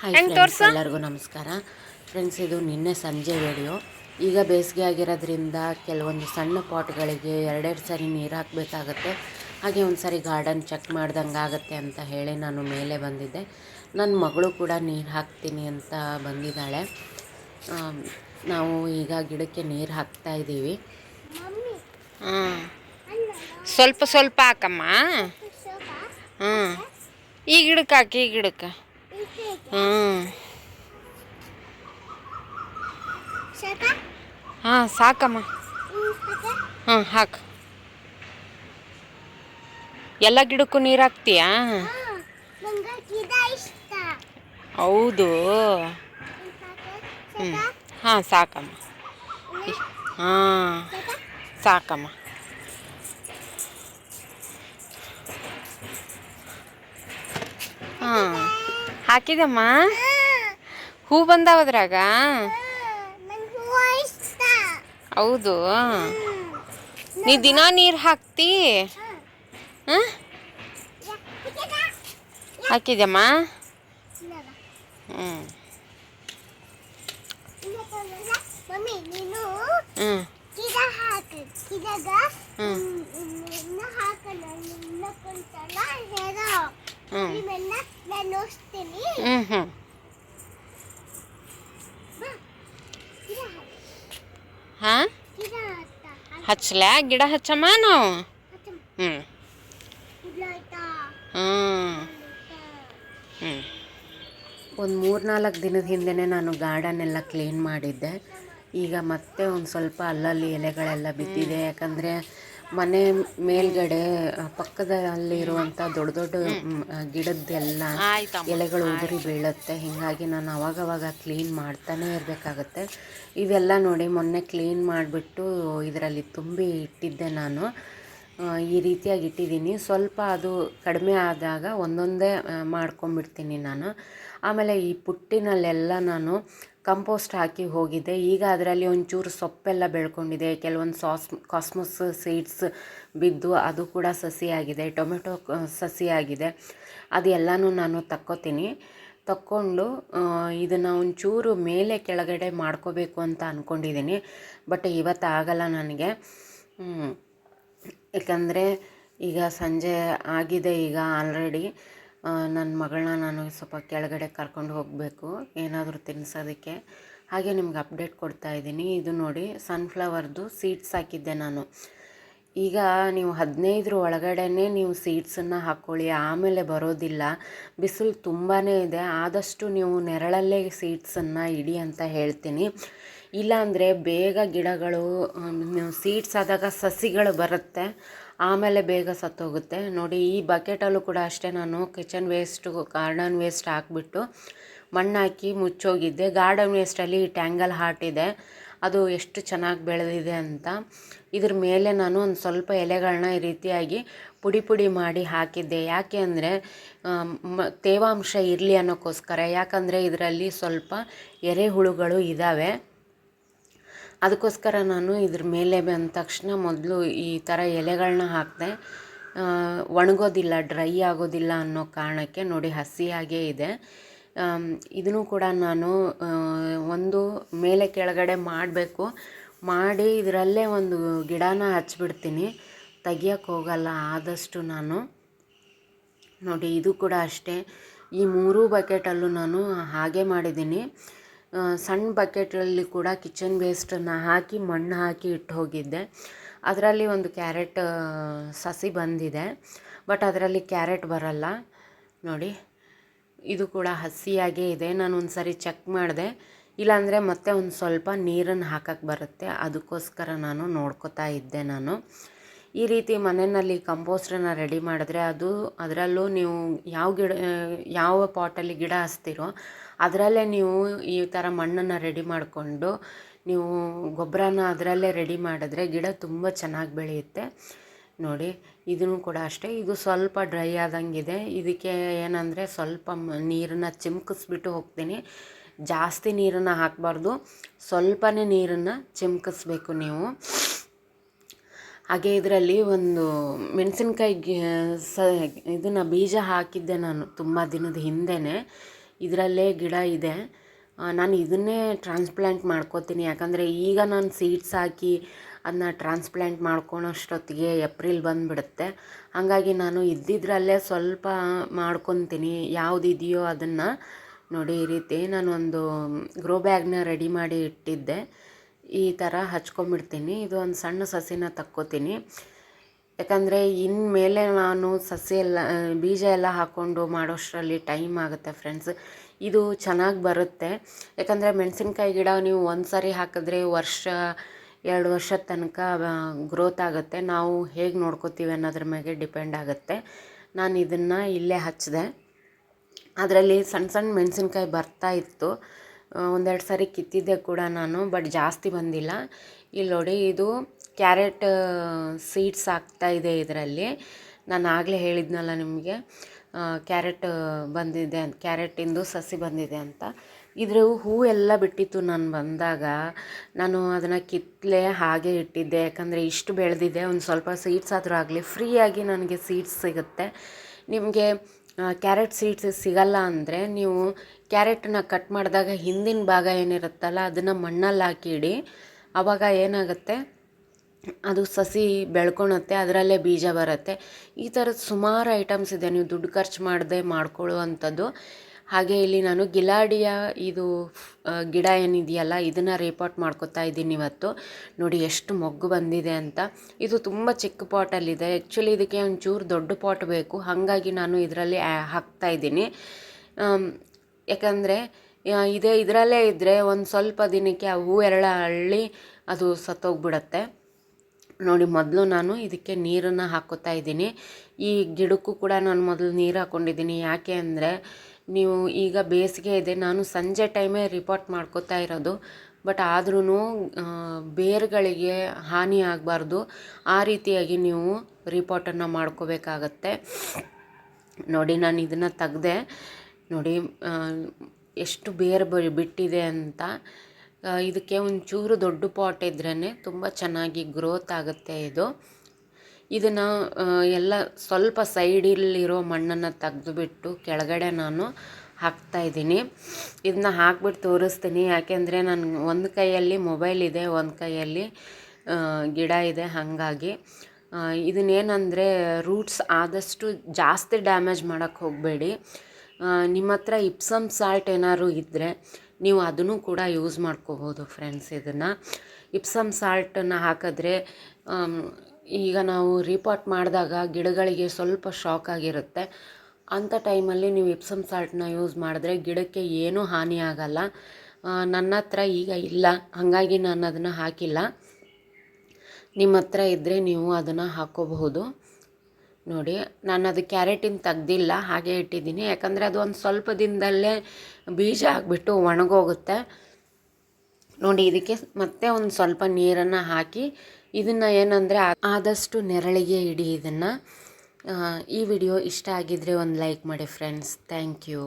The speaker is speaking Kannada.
ಹಾಯ್ ಫ್ರೆಂಡ್ಸ್ ಎಲ್ಲರಿಗೂ ನಮಸ್ಕಾರ. ಫ್ರೆಂಡ್ಸ್ ಇದು ನಿನ್ನೆ ಸಂಜೆ ವಿಡಿಯೋ ಈಗ ಬೇಸಿಗೆ ಆಗಿರೋದ್ರಿಂದ ಕೆಲವೊಂದು ಸಣ್ಣ ಪಾಟ್ಗಳಿಗೆ ಎರಡೆರಡು ಸರಿ ನೀರು ಹಾಕಬೇಕಾಗತ್ತೆ. ಹಾಗೆ ಒಂದು ಸರಿ ಗಾರ್ಡನ್ ಚೆಕ್ ಮಾಡ್ದಂಗೆ ಆಗುತ್ತೆ ಅಂತ ಹೇಳಿ ನಾನು ಮೇಲೆ ಬಂದಿದ್ದೆ. ನನ್ನ ಮಗಳು ಕೂಡ ನೀರು ಹಾಕ್ತೀನಿ ಅಂತ ಬಂದಿದ್ದಾಳೆ. ನಾವು ಈಗ ಗಿಡಕ್ಕೆ ನೀರು ಹಾಕ್ತಾ ಇದ್ದೀವಿ. ಹಾಂ. ಸ್ವಲ್ಪ ಸ್ವಲ್ಪ ಹಾಕಮ್ಮ. ಹಾಂ ಈ ಗಿಡಕ್ಕೆ ಹಾಕಿ ಈ ಗಿಡಕ್ಕೆ. ಹ್ಞೂ ಹಾಂ, ಸಾಕಮ್ಮ. ಹಾಂ ಹಾಕು. ಎಲ್ಲ ಗಿಡಕ್ಕೂ ನೀರು ಹಾಕ್ತೀಯಾ? ಹೌದು. ಹ್ಞೂ ಹಾಂ, ಸಾಕಮ್ಮ. ಹಾಂ ಸಾಕಮ್ಮ. ಹಾಂ. ಹಾಕಿದಮ್ಮ? ಹೂ. ಬಂದಾವದ್ರಾಗ ಹೌದು. ನೀ ದಿನ ನೀರು ಹಾಕ್ತಿ? ಹಾಂ. ಹಾಕಿದಮ್ಮ ಹ್ಞೂ ಹ್ಞೂ ಹ್ಞೂ ಹ್ಞೂ ಹಾಂ? ಗಿಡ ಹಾಕ್ತ ಹಚ್ಚಲ ಗಿಡ ಹಚ್ಚಮ್ಮ ನಾವು ಹ್ಞೂ ಹ್ಞೂ ಹ್ಞೂ ಒಂದು ಮೂರ್ನಾಲ್ಕು ದಿನದ ಹಿಂದೆನೇ ನಾನು ಗಾರ್ಡನ್ ಎಲ್ಲ ಕ್ಲೀನ್ ಮಾಡಿದ್ದೆ. ಈಗ ಮತ್ತೆ ಒಂದು ಸ್ವಲ್ಪ ಅಲ್ಲಲ್ಲಿ ಎಲೆಗಳೆಲ್ಲ ಬಿದ್ದಿದೆ. ಯಾಕಂದರೆ ಮನೆ ಮೇಲ್ಗಡೆ ಪಕ್ಕದಲ್ಲಿರುವಂಥ ದೊಡ್ಡ ದೊಡ್ಡ ಗಿಡದ್ದೆಲ್ಲ ಎಲೆಗಳು ಉದುರಿ ಬೀಳುತ್ತೆ. ಹೀಗಾಗಿ ನಾನು ಅವಾಗವಾಗ ಕ್ಲೀನ್ ಮಾಡ್ತಾನೆ ಇರಬೇಕಾಗತ್ತೆ. ಇವೆಲ್ಲ ನೋಡಿ ಮೊನ್ನೆ ಕ್ಲೀನ್ ಮಾಡಿಬಿಟ್ಟು ಇದರಲ್ಲಿ ತುಂಬಿ ಇಟ್ಟಿದ್ದೆ ನಾನು. ಈ ರೀತಿಯಾಗಿ ಇಟ್ಟಿದ್ದೀನಿ. ಸ್ವಲ್ಪ ಅದು ಕಡಿಮೆ ಆದಾಗ ಒಂದೊಂದೇ ಮಾಡ್ಕೊಂಬಿಡ್ತೀನಿ ನಾನು. ಆಮೇಲೆ ಈ ಪುಟ್ಟಿನಲ್ಲೆಲ್ಲ ನಾನು ಕಂಪೋಸ್ಟ್ ಹಾಕಿ ಹೋಗಿದ್ದೆ ಈಗ ಅದರಲ್ಲಿ ಒಂಚೂರು ಸೊಪ್ಪೆಲ್ಲ ಬೆಳ್ಕೊಂಡಿದೆ. ಕೆಲವೊಂದು ಸಾಸ್, ಕಾಸ್ಮಸ್ ಸೀಡ್ಸ್ ಬಿದ್ದು ಅದು ಕೂಡ ಸಸಿಯಾಗಿದೆ. ಟೊಮೆಟೊ ಸಸಿಯಾಗಿದೆ. ಅದೆಲ್ಲನೂ ನಾನು ತಕ್ಕೋತೀನಿ. ತಕ್ಕೊಂಡು ಇದನ್ನು ಒಂಚೂರು ಮೇಲೆ ಕೆಳಗಡೆ ಮಾಡ್ಕೋಬೇಕು ಅಂತ ಅಂದ್ಕೊಂಡಿದ್ದೀನಿ ಬಟ್ ಇವತ್ತು ಆಗಲ್ಲ ನನಗೆ ಯಾಕಂದರೆ ಈಗ ಸಂಜೆ ಆಗಿದೆ ಈಗ ಆಲ್ರೆಡಿ ನನ್ನ ಮಗಳನ್ನ ನಾನು ಸ್ವಲ್ಪ ಕೆಳಗಡೆ ಕರ್ಕೊಂಡು ಹೋಗಬೇಕು, ಏನಾದರೂ ತಿನ್ನಿಸೋದಕ್ಕೆ ಹಾಗೆ ನಿಮ್ಗೆ ಅಪ್ಡೇಟ್ ಕೊಡ್ತಾ ಇದ್ದೀನಿ. ಇದು ನೋಡಿ ಸನ್ಫ್ಲವರ್ದು ಸೀಡ್ಸ್ ಹಾಕಿದ್ದೆ ನಾನು. ಈಗ ನೀವು ಹದಿನೈದರ ಒಳಗಡೆನೇ ನೀವು ಸೀಡ್ಸನ್ನು ಹಾಕ್ಕೊಳ್ಳಿ ಆಮೇಲೆ ಬರೋದಿಲ್ಲ. ಬಿಸಿಲು ತುಂಬಾ ಇದೆ, ಆದಷ್ಟು ನೀವು ನೆರಳಲ್ಲೇ ಸೀಡ್ಸನ್ನು ಇಡಿ ಅಂತ ಹೇಳ್ತೀನಿ. ಇಲ್ಲಾಂದರೆ ಬೇಗ ಗಿಡಗಳು ಸೀಡ್ಸ್ ಆದಾಗ ಸಸಿಗಳು ಬರುತ್ತೆ. ಆಮೇಲೆ ಬೇಗ ಸತ್ತೋಗುತ್ತೆ. ನೋಡಿ, ಈ ಬಕೆಟಲ್ಲೂ ಕೂಡ ಅಷ್ಟೇ ನಾನು ಕಿಚನ್ ವೇಸ್ಟು ಗಾರ್ಡನ್ ವೇಸ್ಟ್ ಹಾಕ್ಬಿಟ್ಟು ಮಣ್ಣಾಕಿ ಮುಚ್ಚೋಗಿದ್ದೆ. ಗಾರ್ಡನ್ ವೇಸ್ಟಲ್ಲಿ ಟ್ಯಾಂಗಲ್ ಹಾರ್ಟ್ ಇದೆ. ಅದು ಎಷ್ಟು ಚೆನ್ನಾಗಿ ಬೆಳೆದಿದೆ ಅಂತ. ಇದ್ರ ಮೇಲೆ ನಾನು ಒಂದು ಸ್ವಲ್ಪ ಎಲೆಗಳನ್ನ ಈ ರೀತಿಯಾಗಿ ಪುಡಿ ಪುಡಿ ಮಾಡಿ ಹಾಕಿದ್ದೆ. ಯಾಕೆ ಅಂದರೆ ತೇವಾಂಶ ಇರಲಿ ಅನ್ನೋಕ್ಕೋಸ್ಕರ. ಯಾಕಂದರೆ ಇದರಲ್ಲಿ ಸ್ವಲ್ಪ ಎರೆಹುಳುಗಳು ಇದ್ದಾವೆ ಅದಕ್ಕೋಸ್ಕರ ನಾನು ಇದ್ರ ಮೇಲೆ ಬಂದ ತಕ್ಷಣ ಮೊದಲು ಈ ಥರ ಎಲೆಗಳನ್ನ ಹಾಕಿದೆ ಒಣಗೋದಿಲ್ಲ, ಡ್ರೈ ಆಗೋದಿಲ್ಲ ಅನ್ನೋ ಕಾರಣಕ್ಕೆ ನೋಡಿ ಹಸಿಯಾಗೇ ಇದೆ. ಇದನ್ನು ಕೂಡ ನಾನು ಒಂದು ಮೇಲೆ ಕೆಳಗಡೆ ಮಾಡಬೇಕು. ಮಾಡಿ ಇದರಲ್ಲೇ ಒಂದು ಗಿಡನ ಹಚ್ಚಿಬಿಡ್ತೀನಿ ತೆಗಿಯೋಕ್ಕೆ ಹೋಗಲ್ಲ, ಆದಷ್ಟು ನಾನು. ನೋಡಿ, ಇದು ಕೂಡ ಅಷ್ಟೇ. ಈ ಮೂರೂ ಬಕೆಟಲ್ಲೂ ನಾನು ಹಾಗೆ ಮಾಡಿದ್ದೀನಿ. ಸಣ್ಣ ಬಕೆಟಲ್ಲಿ ಕೂಡ ಕಿಚನ್ ವೇಸ್ಟನ್ನು ಹಾಕಿ ಮಣ್ಣು ಹಾಕಿ ಇಟ್ಟು ಹೋಗಿದ್ದೆ. ಅದರಲ್ಲಿ ಒಂದು ಕ್ಯಾರೆಟ್ ಸಸಿ ಬಂದಿದೆ. ಬಟ್ ಅದರಲ್ಲಿ ಕ್ಯಾರೆಟ್ ಬರಲ್ಲ. ನೋಡಿ, ಇದು ಕೂಡ ಹಸಿಯಾಗೇ ಇದೆ. ನಾನು ಒಂದು ಸಾರಿ ಚೆಕ್ ಮಾಡಿದೆ. ಇಲ್ಲಾಂದರೆ ಮತ್ತೆ ಒಂದು ಸ್ವಲ್ಪ ನೀರನ್ನು ಹಾಕಕ್ಕೆ ಬರುತ್ತೆ. ಅದಕ್ಕೋಸ್ಕರ ನಾನು ನೋಡ್ಕೋತಾ ಇದ್ದೆ ನಾನು. ಈ ರೀತಿ ಮನೆಯಲ್ಲಿ ಕಂಪೋಸ್ಟನ್ನು ರೆಡಿ ಮಾಡಿದ್ರೆ ಅದು ಅದರಲ್ಲೂ ನೀವು ಯಾವ ಗಿಡ ಯಾವ ಪಾಟಲ್ಲಿ ಗಿಡ ಹಚ್ತೀರೋ ಅದರಲ್ಲೇ ನೀವು ಈ ಥರ ಮಣ್ಣನ್ನು ರೆಡಿ ಮಾಡಿಕೊಂಡು, ನೀವು ಗೊಬ್ಬರನ ಅದರಲ್ಲೇ ರೆಡಿ ಮಾಡಿದ್ರೆ ಗಿಡ ತುಂಬ ಚೆನ್ನಾಗಿ ಬೆಳೆಯುತ್ತೆ. ನೋಡಿ, ಇದನ್ನು ಕೂಡ ಅಷ್ಟೇ. ಇದು ಸ್ವಲ್ಪ ಡ್ರೈ ಆದಂಗಿದೆ. ಇದಕ್ಕೆ ಏನಂದರೆ ಸ್ವಲ್ಪ ನೀರನ್ನ ಚಿಮ್ಕಿಸ್ಬಿಟ್ಟು ಹೋಗ್ತೀನಿ. ಜಾಸ್ತಿ ನೀರನ್ನು ಹಾಕಬಾರ್ದು. ಸ್ವಲ್ಪನೇ ನೀರನ್ನು ಚಿಮ್ಕಿಸ್ಬೇಕು ನೀವು. ಹಾಗೆ ಇದರಲ್ಲಿ ಒಂದು ಮೆಣಸಿನ್ಕಾಯಿ ಸ, ಇದನ್ನು ಬೀಜ ಹಾಕಿದ್ದೆ ನಾನು ತುಂಬ ದಿನದ ಹಿಂದೆನೇ. ಇದರಲ್ಲೇ ಗಿಡ ಇದೆ. ನಾನು ಇದನ್ನೇ ಟ್ರಾನ್ಸ್ಪ್ಲ್ಯಾಂಟ್ ಮಾಡ್ಕೋತೀನಿ. ಯಾಕಂದರೆ ಈಗ ನಾನು ಸೀಡ್ಸ್ ಹಾಕಿ ಅದನ್ನ ಟ್ರಾನ್ಸ್ಪ್ಲ್ಯಾಂಟ್ ಮಾಡ್ಕೊಳೋಷ್ಟೊತ್ತಿಗೆ ಏಪ್ರಿಲ್ ಬಂದುಬಿಡುತ್ತೆ. ಹಾಗಾಗಿ ನಾನು ಇದ್ದಿದ್ರಲ್ಲೇ ಸ್ವಲ್ಪ ಮಾಡ್ಕೊತೀನಿ. ಯಾವುದಿದೆಯೋ ಅದನ್ನು ನೋಡಿ ಈ ರೀತಿ ನಾನು ಒಂದು ಗ್ರೋ ಬ್ಯಾಗ್ನ ರೆಡಿ ಮಾಡಿ ಇಟ್ಟಿದ್ದೆ. ಈ ಥರ ಹಚ್ಕೊಂಬಿಡ್ತೀನಿ ಇದು ಒಂದು ಸಣ್ಣ ಸಸಿನ ತಕ್ಕೋತೀನಿ. ಯಾಕಂದರೆ ಇನ್ಮೇಲೆ ನಾನು ಸಸಿ ಎಲ್ಲ ಬೀಜ ಎಲ್ಲ ಹಾಕ್ಕೊಂಡು ಮಾಡೋಷ್ಟರಲ್ಲಿ ಟೈಮ್ ಆಗುತ್ತೆ ಫ್ರೆಂಡ್ಸ್. ಇದು ಚೆನ್ನಾಗಿ ಬರುತ್ತೆ. ಯಾಕಂದರೆ ಮೆಣಸಿನ್ಕಾಯಿ ಗಿಡ ನೀವು ಒಂದು ಸಾರಿ ಹಾಕಿದ್ರೆ ವರ್ಷ, ಎರಡು ವರ್ಷದ ತನಕ ಗ್ರೋತ್ ಆಗುತ್ತೆ. ನಾವು ಹೇಗೆ ನೋಡ್ಕೋತೀವಿ ಅನ್ನೋದ್ರ ಮೇಲೆ ಡಿಪೆಂಡ್ ಆಗುತ್ತೆ. ನಾನು ಇದನ್ನು ಇಲ್ಲೇ ಹಚ್ಚಿದೆ ಅದರಲ್ಲಿ ಸಣ್ಣ ಸಣ್ಣ ಮೆಣಸಿನ್ಕಾಯಿ ಬರ್ತಾ ಇತ್ತು. ಒಂದೆರಡು ಸಾರಿ ಕಿತ್ತಿದ್ದೆ ಕೂಡ ನಾನು, ಬಟ್ ಜಾಸ್ತಿ ಬಂದಿಲ್ಲ. ಇಲ್ಲಿ ನೋಡಿ ಇದು ಕ್ಯಾರೆಟ್ ಸೀಡ್ಸ್ ಆಗ್ತಾ ಇದೆ ಇದರಲ್ಲಿ. ನಾನು ಆಗಲೇ ಹೇಳಿದ್ನಲ್ಲ ನಿಮಗೆ ಕ್ಯಾರೆಟ್ ಬಂದಿದೆ ಅಂತ ಕ್ಯಾರೆಟಿಂದು ಸಸಿ ಬಂದಿದೆ ಅಂತ. ಇದ್ರ ಹೂ ಎಲ್ಲ ಬಿಟ್ಟಿತ್ತು ನಾನು ಬಂದಾಗ. ನಾನು ಅದನ್ನು ಕಿತ್ತಲೆ ಹಾಗೆ ಇಟ್ಟಿದ್ದೆ. ಯಾಕಂದರೆ ಇಷ್ಟು ಬೆಳೆದಿದೆ, ಒಂದು ಸ್ವಲ್ಪ ಸೀಡ್ಸ್ ಆದರೂ ಆಗಲಿ, ಫ್ರೀಯಾಗಿ ನನಗೆ ಸೀಡ್ಸ್ ಸಿಗುತ್ತೆ. ನಿಮಗೆ ಕ್ಯಾರೆಟ್ ಸೀಡ್ಸ್ ಸಿಗಲ್ಲ ಅಂದರೆ ನೀವು ಕ್ಯಾರೆಟನ್ನ ಕಟ್ ಮಾಡಿದಾಗ ಹಿಂದಿನ ಭಾಗ ಏನಿರುತ್ತಲ್ಲ, ಅದನ್ನು ಮಣ್ಣಲ್ಲಿ ಹಾಕಿ ಇಡಿ ಆವಾಗ ಏನಾಗುತ್ತೆ? ಅದು ಸಸಿ ಬೆಳ್ಕೊಳತ್ತೆ ಅದರಲ್ಲೇ ಬೀಜ ಬರುತ್ತೆ. ಈ ಥರದ ಸುಮಾರು ಐಟಮ್ಸ್ ಇದೆ. ನೀವು ದುಡ್ಡು ಖರ್ಚು ಮಾಡದೆ ಮಾಡ್ಕೊಳ್ಳುವಂಥದ್ದು. ಹಾಗೆ ಇಲ್ಲಿ ನಾನು ಗಿಲಾಡಿಯ ಇದು ಗಿಡ ಏನಿದೆಯಲ್ಲ, ಇದನ್ನು ರೇಪಾಟ್ ಮಾಡ್ಕೊತಾ ಇದ್ದೀನಿ ಇವತ್ತು. ನೋಡಿ ಎಷ್ಟು ಮೊಗ್ಗು ಬಂದಿದೆ ಅಂತ. ಇದು ತುಂಬ ಚಿಕ್ಕ ಪಾಟಲ್ಲಿದೆ ಆ್ಯಕ್ಚುಲಿ ಇದಕ್ಕೆ ಒಂಚೂರು ದೊಡ್ಡ ಪಾಟ್ ಬೇಕು. ಹಾಗಾಗಿ ನಾನು ಇದರಲ್ಲಿ ಹಾಕ್ತಾ ಇದ್ದೀನಿ. ಯಾಕಂದರೆ ಇದೇ, ಇದರಲ್ಲೇ ಇದ್ದರೆ ಒಂದು ಸ್ವಲ್ಪ ದಿನಕ್ಕೆ ಆ ಹೂ ಎರಳ ಹಳ್ಳಿ ಅದು ಸತ್ತೋಗ್ಬಿಡತ್ತೆ. ನೋಡಿ, ಮೊದಲು ನಾನು ಇದಕ್ಕೆ ನೀರನ್ನು ಹಾಕೋತಾ ಇದ್ದೀನಿ. ಈ ಗಿಡಕ್ಕೂ ಕೂಡ ನಾನು ಮೊದಲು ನೀರು ಹಾಕ್ಕೊಂಡಿದ್ದೀನಿ ಯಾಕೆ ಅಂದರೆ, ನೀವು ಈಗ ಬೇಸಿಗೆ ಇದೆ, ನಾನು ಸಂಜೆ ಟೈಮೇ ರಿಪೋರ್ಟ್ ಮಾಡ್ಕೋತಾ ಇರೋದು. ಬಟ್ ಆದ್ರೂ ಬೇರುಗಳಿಗೆ ಹಾನಿ ಆಗಬಾರ್ದು. ಆ ರೀತಿಯಾಗಿ ನೀವು ರಿಪೋರ್ಟನ್ನು ಮಾಡ್ಕೋಬೇಕಾಗತ್ತೆ. ನೋಡಿ, ನಾನು ಇದನ್ನು ತೆಗ್ದೆ, ನೋಡಿ ಎಷ್ಟು ಬೇರು ಬಿಟ್ಟಿದೆ ಅಂತ. ಇದಕ್ಕೆ ಒಂಚೂರು ದೊಡ್ಡ ಪಾಟ್ ಇದ್ರೇ ತುಂಬ ಚೆನ್ನಾಗಿ ಗ್ರೋತ್ ಆಗುತ್ತೆ ಇದು. ಇದನ್ನು ಎಲ್ಲ ಸ್ವಲ್ಪ ಸೈಡಲ್ಲಿರೋ ಮಣ್ಣನ್ನು ತೆಗೆದುಬಿಟ್ಟು ಕೆಳಗಡೆ ನಾನು ಹಾಕ್ತಾ ಇದ್ದೀನಿ. ಇದನ್ನ ಹಾಕ್ಬಿಟ್ಟು ತೋರಿಸ್ತೀನಿ. ಯಾಕೆಂದರೆ ನಾನು ಒಂದು ಕೈಯಲ್ಲಿ ಮೊಬೈಲ್ ಇದೆ, ಒಂದು ಕೈಯಲ್ಲಿ ಗಿಡ ಇದೆ ಹಾಗಾಗಿ. ಇದನ್ನೇನಂದರೆ ರೂಟ್ಸ್ ಆದಷ್ಟು ಜಾಸ್ತಿ ಡ್ಯಾಮೇಜ್ ಮಾಡೋಕ್ಕೆ ಹೋಗಬೇಡಿ. ನಿಮ್ಮ ಹತ್ರ ಇಪ್ಸಮ್ ಸಾಲ್ಟ್ ಏನಾದ್ರು ಇದ್ದರೆ ನೀವು ಅದನ್ನು ಕೂಡ ಯೂಸ್ ಮಾಡ್ಕೋಬೋದು ಫ್ರೆಂಡ್ಸ್ ಇದನ್ನು. ಇಪ್ಸಮ್ ಸಾಲ್ಟನ್ನು ಹಾಕಿದ್ರೆ ಈಗ ನಾವು ರಿಪಾಟ್ ಮಾಡಿದಾಗ ಗಿಡಗಳಿಗೆ ಸ್ವಲ್ಪ ಶಾಕ್ ಆಗಿರುತ್ತೆ. ಅಂಥ ಟೈಮಲ್ಲಿ ನೀವು ಇಪ್ಸಮ್ ಸಾಲ್ಟನ್ನ ಯೂಸ್ ಮಾಡಿದ್ರೆ ಗಿಡಕ್ಕೆ ಏನೂ ಹಾನಿ ಆಗಲ್ಲ. ನನ್ನ ಹತ್ರ ಈಗ ಇಲ್ಲ. ಹಾಗಾಗಿ ನಾನು ಅದನ್ನು ಹಾಕಿಲ್ಲ. ನಿಮ್ಮ ಹತ್ರ ಇದ್ದರೆ ನೀವು ಅದನ್ನು ಹಾಕ್ಕೋಬಹುದು ನೋಡಿ ನಾನು ಅದು ಕ್ಯಾರೆಟಿನ ತೆಗ್ದಿಲ್ಲ, ಹಾಗೆ ಇಟ್ಟಿದ್ದೀನಿ. ಯಾಕಂದರೆ ಅದು ಒಂದು ಸ್ವಲ್ಪ ದಿನದಲ್ಲೇ ಬೀಜ ಹಾಕ್ಬಿಟ್ಟು ಒಣಗೋಗುತ್ತೆ. ನೋಡಿ, ಇದಕ್ಕೆ ಮತ್ತೆ ಒಂದು ಸ್ವಲ್ಪ ನೀರನ್ನು ಹಾಕಿ, ಇದನ್ನು ಏನಂದರೆ ಆದಷ್ಟು ನೆರಳಿಗೆ ಇಡಿ ಇದನ್ನು. ಈ ವಿಡಿಯೋ ಇಷ್ಟ ಆಗಿದ್ದರೆ ಒಂದು ಲೈಕ್ ಮಾಡಿ ಫ್ರೆಂಡ್ಸ್ ಥ್ಯಾಂಕ್ ಯು